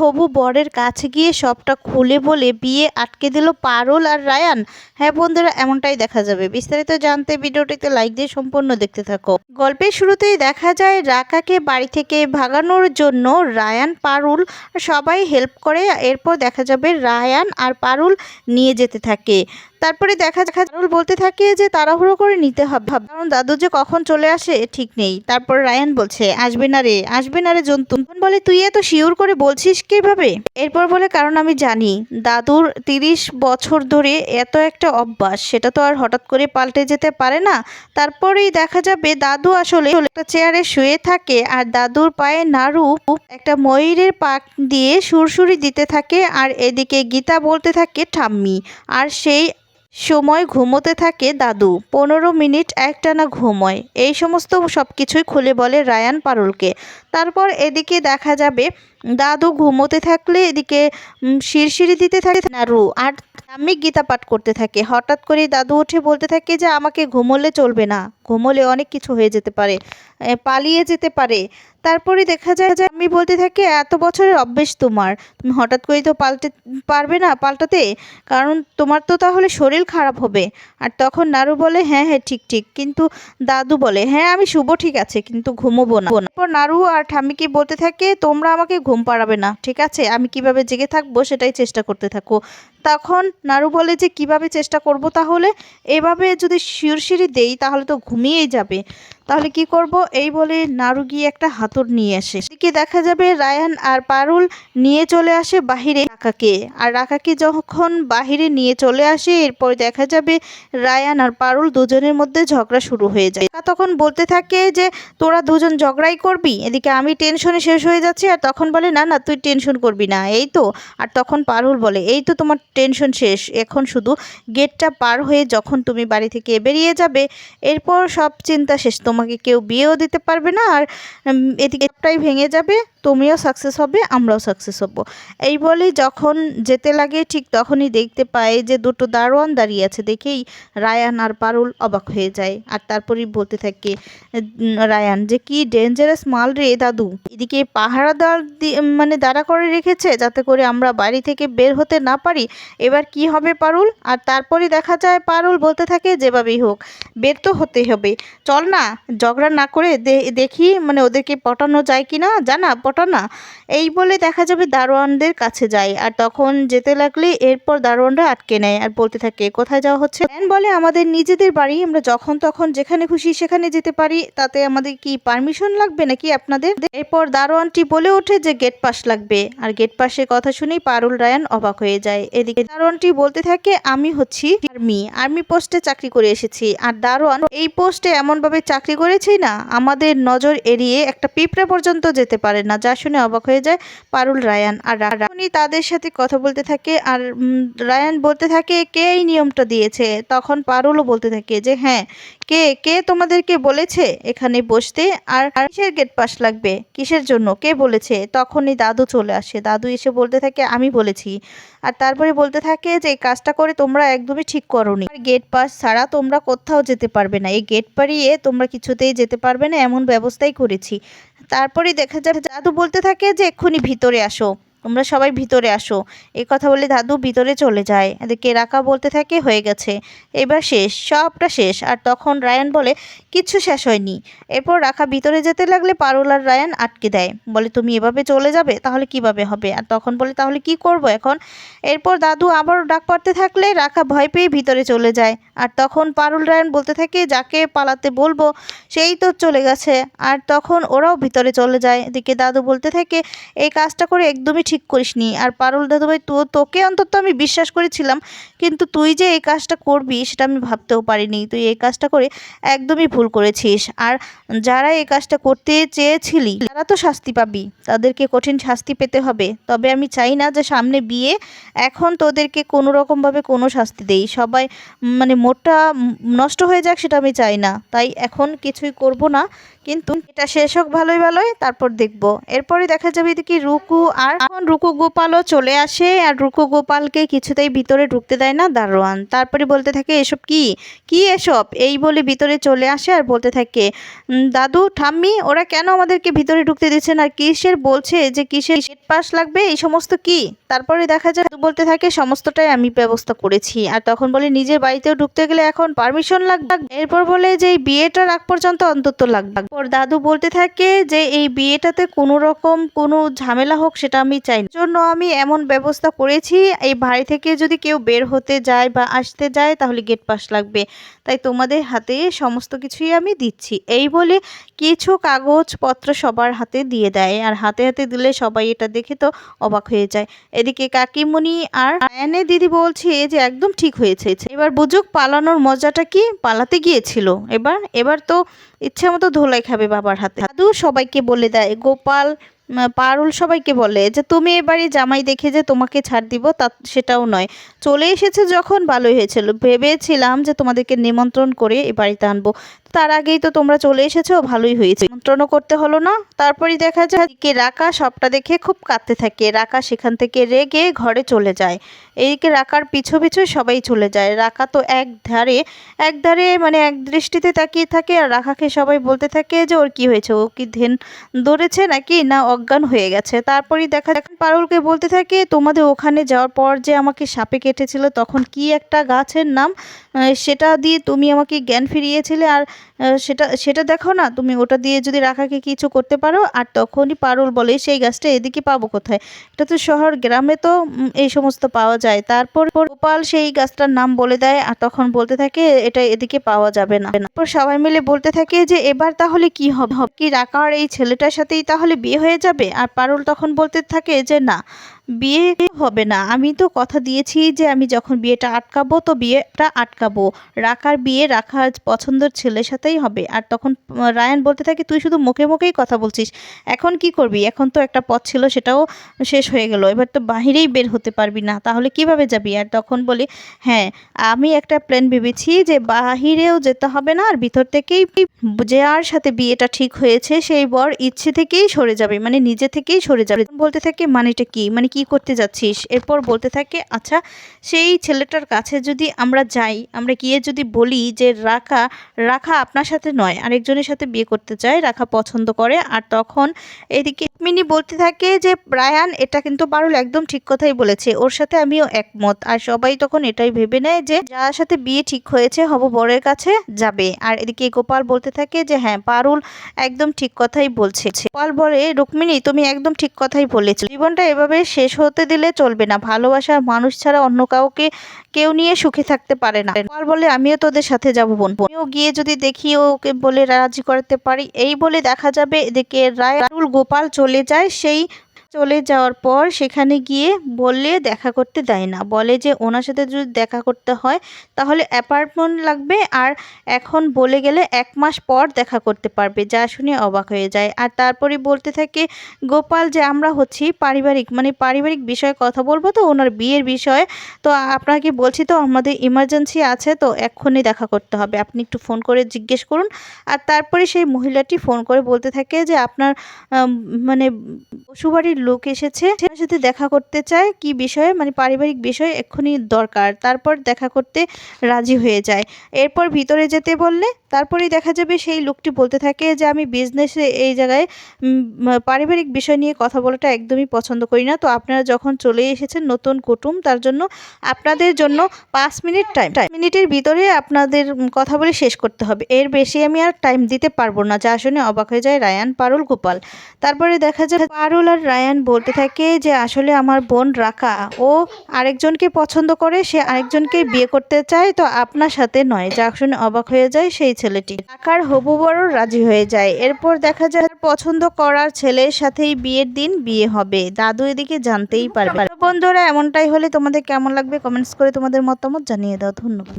হবু বরের কাছে গিয়ে সবটা খুলে বলে বিয়ে আটকে দিল পারুল আর রায়ান। হ্যাঁ বন্ধুরা, এমনটাই দেখা যাবে। বিস্তারিত জানতে ভিডিওটিতে লাইক দিয়ে সম্পূর্ণ দেখতে থাকো। গল্পের শুরুতেই দেখা যায়, রাকাকে বাড়ি থেকে ভাগানোর জন্য রায়ান, পারুল সবাই হেল্প করে। এরপর দেখা যাবে রায়ান আর পারুল নিয়ে যেতে থাকে। তারপরে দেখা পারুল বলতে থাকে যে তাড়াহুড়ো করে নিতে হবে। কারণ দাদু যে কখন চলে আসে ঠিক নেই। তারপর রায়ান বলছে, আসবে না রে, আসবে না রে জন্তু। বলে, তুই এত শিওর করে বলছিস কীভাবে? এরপর বলে, কারণ আমি জানি, দাদুর তিরিশ বছর ধরে এত একটা অভ্যাস, সেটা তো আর হঠাৎ করে পাল্টে যেতে পারে না। তারপরেই দেখা যাবে দাদু আসলে একটা চেয়ারে শুয়ে থাকে আর দাদুর পায়ে নাড়ু, একটা ময়ূরের পাক দিয়ে সুরসুরি দিতে থাকে। আর এদিকে গীতা বলতে থাকে, ঠাম্মি। আর সেই সময় ঘুমোতে থাকে দাদু। পনেরো মিনিট একটানা ঘুমোয়। এই সমস্ত সব কিছুই খুলে বলে রায়ান পারুলকে। তারপর এদিকে দেখা যাবে, দাদু ঘুমোতে থাকলে এদিকে শিরশিরি দিতে থাকে নারু আর আমি গীতা পাঠ করতে থাকে। হঠাৎ করে দাদু উঠে বলতে থাকে যে, আমাকে ঘুমোলে চলবে না। ঘুমোলে অনেক কিছু হয়ে যেতে পারে পালিয়ে যেতে পারে। তারপরে দেখা যায় যে আমি বলতে থাকি, এত বছরের অভ্যেস তোমার। তুমি হঠাৎ করেই তো পাল্টে, পারবে না পাল্টাতে? কারণ তোমার তো তাহলে শরীর খারাপ হবে। আর তখন নারু বলে হ্যাঁ হ্যাঁ ঠিক ঠিক। কিন্তু দাদু বলে হ্যাঁ আমি শুভ ঠিক আছে, কিন্তু ঘুমোবো না। তারপর নারু আর ঠাম্মিকে বলতে থাকে, তোমরা আমাকে ঘুম পাড়াবে না, ঠিক আছে? আমি কীভাবে জেগে থাকব সেটাই চেষ্টা করতে থাকো। তখন নারু বলে যে, কীভাবে চেষ্টা করব তাহলে? এভাবে যদি শিরশিরি দেই তাহলে তো ঘুমিয়েই যাবে। তাহলে কি করব? এই বলে নারু গিয়ে একটা হাতুড় নিয়ে আসে। এদিকে দেখা যাবে রায়ান আর পারুল নিয়ে চলে আসে বাহিরে রাকাকে আর রাকাকে যখন বাহিরে নিয়ে চলে আসে, এরপর দেখা যাবে রায়ান আর পারুল দুজনের মধ্যে ঝগড়া শুরু হয়ে যায়। তখন বলতে থাকে যে, তোরা দুজন ঝগড়াই করবি? এদিকে আমি টেনশনে শেষ হয়ে যাচ্ছি। আর তখন বলে, না না, তুই টেনশন করবি না। এই তো। আর তখন পারুল বলে, এই তো তোমার টেনশন শেষ। এখন শুধু গেটটা পার হয়ে যখন তুমি বাড়ি থেকে বেরিয়ে যাবে, এরপর সব চিন্তা শেষ তোমাকে কেউ বিয়েও দিতে পারবে না আর এদিকে ভেঙে যাবে। তুমিও সাকসেস হবে, আমরাও সাকসেস হব। এই বলেই যখন যেতে লাগে ঠিক তখনই দেখতে পায় যে দুটো দারোয়ান দাঁড়িয়ে আছে, দেখেই রায়ান আর পারুল অবাক হয়ে যায়। আর তারপরেই বলতে থাকে রায়ান যে কি ডেঞ্জারাস মাল রে দাদু। এদিকে পাহারাদার দি- মানে দাঁড়া করে রেখেছে যাতে করে আমরা বাড়ি থেকে বের হতে না পারি। এবার কি হবে পারুল? আর তারপরে দেখা যায় পারুল বলতে থাকে, যেভাবেই হোক, বের তো হতে হবে। চল না, ঝগড়া না করে দেখি মানে ওদেরকে পটানো যায় কি না জানা পটানা এই বলে দেখা যাবে দারোয়ানদের কাছে যায়। আর তখন যেতে লাগলে এরপর দারোয়ানরা আটকে নেয়। আর বলতে থাকে, কোথায় যাওয়া হচ্ছে? প্ল্যান বলে, আমাদের নিজেদের বাড়ি। আমরা যখন তখন যেখানে খুশি সেখানে যেতে পারি। তাতে আমাদের কি পারমিশন লাগবে নাকি আপনাদের? এরপর দারোয়ানটি বলে ওঠে যে, গেট পাস লাগবে। আর গেট পাসের কথা শুনেই পারুল রায়ান অবাক হয়ে যায়। এদিকে দারোয়ানটি বলতে থাকে, আমি হচ্ছি আর্মি। আর্মি পোস্টে চাকরি করে এসেছি। আর দারোয়ান এই পোস্টে এমনভাবে চাকরি করেছি না, আমাদের নজর এড়িয়ে একটা পিঁপড়া পর্যন্ত যেতে পারে না। যা শুনে অবাক হয়ে যায় পারুল, রায়ান আর উনি তাদের সাথে কথা বলতে থাকে আর রায়ান বলতে থাকে কে এই নিয়মটা দিয়েছে? তখন পারুলও বলতে থাকে যে হ্যাঁ কে কে তোমাদেরকে বলেছে এখানে বসতে? আর আর কিসের গেট পাস লাগবে? কিসের জন্য? কে বলেছে? তখনই দাদু চলে আসে। দাদু এসে বলতে থাকে, আমি বলেছি। আর তারপরে বলতে থাকে যে, এই কাজটা করে তোমরা একদমই ঠিক করোনি। গেট পাস ছাড়া তোমরা কোথাও যেতে পারবে না। এই গেট পাড়িয়ে তোমরা কিছুতেই যেতে পারবে না। এমন ব্যবস্থাই করেছি। তারপরে দেখা যাবে দাদু বলতে থাকে যে এক্ষুনি ভিতরে আসো। তোমরা সবাই ভিতরে আসো। এই কথা বলে দাদু ভিতরে চলে যায়। এদিকে রাকা বলতে থাকে, হয়ে গেছে। এবার শেষ, সবটা শেষ। আর তখন রায়ান বলে কিচ্ছু শেষ হয়নি। এরপর রাখা ভিতরে যেতে লাগলে পারুল আর রায়ান আটকে দেয়। বলে, তুমি এভাবে চলে যাবে, তাহলে কীভাবে হবে? আর তখন বলে, তাহলে কি করব এখন? এরপর দাদু আবার ডাক পাড়তে থাকলে রাখা ভয় পেয়ে ভিতরে চলে যায়। আর তখন পারুল, রায়ান বলতে থাকে, যাকে পালাতে বলব, সেই তো চলে গেছে। আর তখন ওরাও ভিতরে চলে যায়। এদিকে দাদু বলতে থাকে, এই কাজটা করে একদমই ঠিক করিসনি। আর পারুল দাদু ভাই তো তোকে অন্তত আমি বিশ্বাস করেছিলাম, কিন্তু তুই যে এই কাজটা করবি সেটা আমি ভাবতেও পারিনি। তুই এই কাজটা করে একদমই ভুল করেছিস। আর যারা এই কাজটা করতে চেয়েছিলি, তারা তো শাস্তি পাবি। তাদেরকে কঠিন শাস্তি পেতে হবে। তবে আমি চাই না যে সামনে বিয়ে এখন তোদেরকে কোনো রকমভাবে কোনো শাস্তি দেই। সবাই মানে মোটটা নষ্ট হয়ে যাক সেটা আমি চাই না। তাই এখন কিছুই করব না। কিন্তু এটা শেষ হোক ভালোই ভালোই, তারপর দেখব। এরপরে দেখা যাবে এদিকে রুকু আর এখন রুকু গোপালও চলে আসে আর রুকু গোপালকে কিছুতেই ভিতরে ঢুকতে দেয় না দারোয়ান। তারপরে বলতে থাকে, এসব কি? কি এসব? এই বলে ভিতরে চলে আসে আর বলতে থাকে দাদু, ঠাম্মি, ওরা কেন আমাদেরকে ভিতরে ঢুকতে দিচ্ছে না? কিসের বলছে যে কিসের গেট পাস লাগবে? এই সমস্ত কি? তারপরে দেখা যায় বলতে থাকে, সমস্তটাই আমি ব্যবস্থা করেছি। আর তখন বলে, নিজের বাড়িতেও ঢুকতে গেলে এখন পারমিশন লাগবে? এরপর বলে যে, এই বিয়েটা রাখ পর্যন্ত অন্তত লাগবে। দাদু বলতে থাকে যে, এই বিয়েটাতে কোনো রকম কোনো ঝামেলা হোক, সেটা আমি চাই না। জন্য আমি এমন ব্যবস্থা করেছি, এই বাড়ি থেকে যদি কেউ বের হতে যায় বা আসতে যায় তাহলে গেট পাস লাগবে। তাই তোমাদের হাতে সমস্ত কিছুই আমি দিচ্ছি। এই বলে কিছু কাগজপত্র সবার হাতে দিয়ে দেয় আর হাতে হাতে দিলে সবাই এটা দেখে তো অবাক হয়ে যায়। এদিকে কাকিমণি আর আয়ানে দিদি বলছে যে একদম ঠিক হয়েছে। এবার বুঝুক পালানোর মজাটা কি? পালাতে গিয়েছিল। এবার এবার তো ইচ্ছে মতো ধোলাই খাবে বাবার হাতে। সবাইকে বলে দেয়, গোপাল পারুল সবাইকে বলে যে, তুমি এবারে জামাই দেখে যে তোমাকে ছাড় দিব, তা সেটাও নয়। চলে এসেছে যখন, ভালোই হয়েছিল। ভেবেছিলাম যে তোমাদেরকে নিমন্ত্রণ করে এ বাড়িতে আনব। তার আগেই তো তোমরা চলে এসেছ, ভালোই হয়েছে। নিমন্ত্রণও করতে হলো না। তারপরেই দেখা যায় এদিকে রাকা সবটা দেখে খুব কাঁদতে থাকে। রাকা সেখান থেকে রেগে ঘরে চলে যায়। এইদিকে রাকার পিছু পিছু সবাই চলে যায়। রাকা তো এক ধারে এক ধারে মানে এক দৃষ্টিতে তাকিয়ে থাকে আর রাখাকে সবাই বলতে থাকে যে, ওর কি হয়েছে? ও কি ধ্যান ধরেছে নাকি না অজ্ঞান হয়ে গেছে? তারপরেই দেখা যাক পারুলকে বলতে থাকে, তোমাদের ওখানে যাওয়ার পর যে আমাকে সাপে কেটেছিল, তখন কি একটা গাছের নাম? সেটা দিয়ে তুমি আমাকে জ্ঞান ফিরিয়েছিলে আর সেটা সেটা দেখো না, তুমি ওটা দিয়ে যদি রাখাকে কিছু করতে পারো, আর তখনই পারুল বলে সেই গাছটা এদিকে পাবো কোথায়? এটা তো শহর, গ্রামে তো এই সমস্ত পাওয়া যায়। তারপর গোপাল সেই গাছটার নাম বলে দেয়, আর তখন বলতে থাকে, এটা এদিকে পাওয়া যাবে না। তারপর সবাই মিলে বলতে থাকে যে, এবার তাহলে কি হবে? কি রাকার এই ছেলেটার সাথেই তাহলে বিয়ে হয়ে যাবে? আর পারুল তখন বলতে থাকে যে, না বিয়ে হবে না। আমি তো কথা দিয়েছি যে আমি যখন বিয়েটা আটকাবো, তো বিয়েটা আটকাবো। রাখার বিয়ে রাখার পছন্দের ছেলের সাথেই হবে। আর তখন রায়ান বলতে থাকে, তুই শুধু মুখে মুখেই কথা বলছিস। এখন কি করবি? এখন তো একটা পথ ছিল, সেটাও শেষ হয়ে গেল। এবার তো বাহিরেই বের হতে পারবি না। তাহলে কীভাবে যাবি? আর তখন বলি হ্যাঁ আমি একটা প্ল্যান ভেবেছি যে বাহিরেও যেতে হবে না, আর ভিতর থেকেই যার সাথে বিয়েটা ঠিক হয়েছে, সেই বর ইচ্ছে থেকেই সরে যাবে। মানে নিজে থেকেই সরে যাবে। বলতে থাকে, মানেটা কি? মানে কি করতে যাচ্ছিস? এরপর বলতে থাকে আচ্ছা সেই ছেলেটার কাছে যদি আমরা যাই, আমরা গিয়ে যদি বলি যে, রাখা রাখা আপনার সাথে নয়, আরেকজনের সাথে বিয়ে করতে চায়, রাখা পছন্দ করে। আর তখন এদিকে মিনি বলতে থাকে যে, রায়ান, এটা কিন্তু পারুল একদম ঠিক কথাই বলেছে, ওর সাথে আমিও একমত। আর সবাই তখন এটাই ভেবে নেয় যে, যার সাথে বিয়ে ঠিক হয়েছে, হব বরের কাছে যাবে। আর এদিকে গোপাল বলতে থাকে যে হ্যাঁ পারুল একদম ঠিক কথাই বলছে। গোপাল বলে, রুক্মিণী, তুমি একদম ঠিক কথাই বলেছ। জীবনটা এভাবে শেষ হতে দিলে চলবে না। ভালোবাসার মানুষ ছাড়া অন্য কাউকে কেউ নিয়ে সুখে থাকতে পারে না। আর বলে, আমিও তোদের সাথে যাব বোন আমিও গিয়ে যদি দেখি ওকে বলে রাজি করতে পারি। এই বলে দেখা যাবে এদিকে রায়, রাহুল, গোপাল চলে যায় সেই চলে যাওয়ার পর সেখানে গিয়ে বললে দেখা করতে দেয় না। বলে যে ওনার সাথে যদি দেখা করতে হয়, তাহলে অ্যাপার্টমেন্ট লাগবে আর এখন বলে গেলে এক মাস পর দেখা করতে পারবে, যা শুনে অবাক হয়ে যায়। আর তারপরে বলতে থাকে, গোপাল যে আমরা হচ্ছি পারিবারিক মানে পারিবারিক বিষয়ে কথা বলব তো, ওনার বিয়ের বিষয়ে। তো আপনাকে বলছি তো, আমাদের ইমার্জেন্সি আছে তো, এক্ষুনি দেখা করতে হবে। আপনি একটু ফোন করে জিজ্ঞেস করুন। আর তারপরে সেই মহিলাটি ফোন করে বলতে থাকে যে, আপনার মানে পশুবাড়ির লোক এসেছে। তার সাথে দেখা করতে চায় কি বিষয়ে মানে পারিবারিক বিষয়ে এক্ষুনি দরকার। তারপর দেখা করতে রাজি হয়ে যায়। এরপর ভিতরে যেতে বললে তারপরেই দেখা যাবে সেই লোকটি বলতে থাকে যে, আমি বিজনেসে এই জায়গায় পারিবারিক বিষয় নিয়ে কথা বলাটা একদমই পছন্দ করি না। তো আপনারা যখন চলে এসেছেন নতুন কুটুম, তার জন্য আপনাদের জন্য পাঁচ মিনিট টাইম মিনিটের ভিতরে আপনাদের কথা বলে শেষ করতে হবে। এর বেশি আমি আর টাইম দিতে পারব না। যা শুনে অবাক হয়ে যায় রায়ান, পারুল, গোপাল। তারপরে দেখা যায় পারুল আর রায়ান বলতে থাকে যে আসলে আমার বোন রাকা। ও আরেকজনকে পছন্দ করে, সে আরেকজনকে বিয়ে করতে চায়, তো আপনার সাথে নয়। যা শুনে অবাক হয়ে যায় সেই ছেলেটি। রাকার হবু বড় রাজি হয়ে যায়। এরপর দেখা যায় পছন্দ করার ছেলের সাথেই বিয়ের দিন বিয়ে হবে। দাদু এদিকে জানতেই পারবে। বন্ধুরা, এমনটাই হলে তোমাদের কেমন লাগবে? কমেন্টস করে তোমাদের মতামত জানিয়ে দাও। ধন্যবাদ।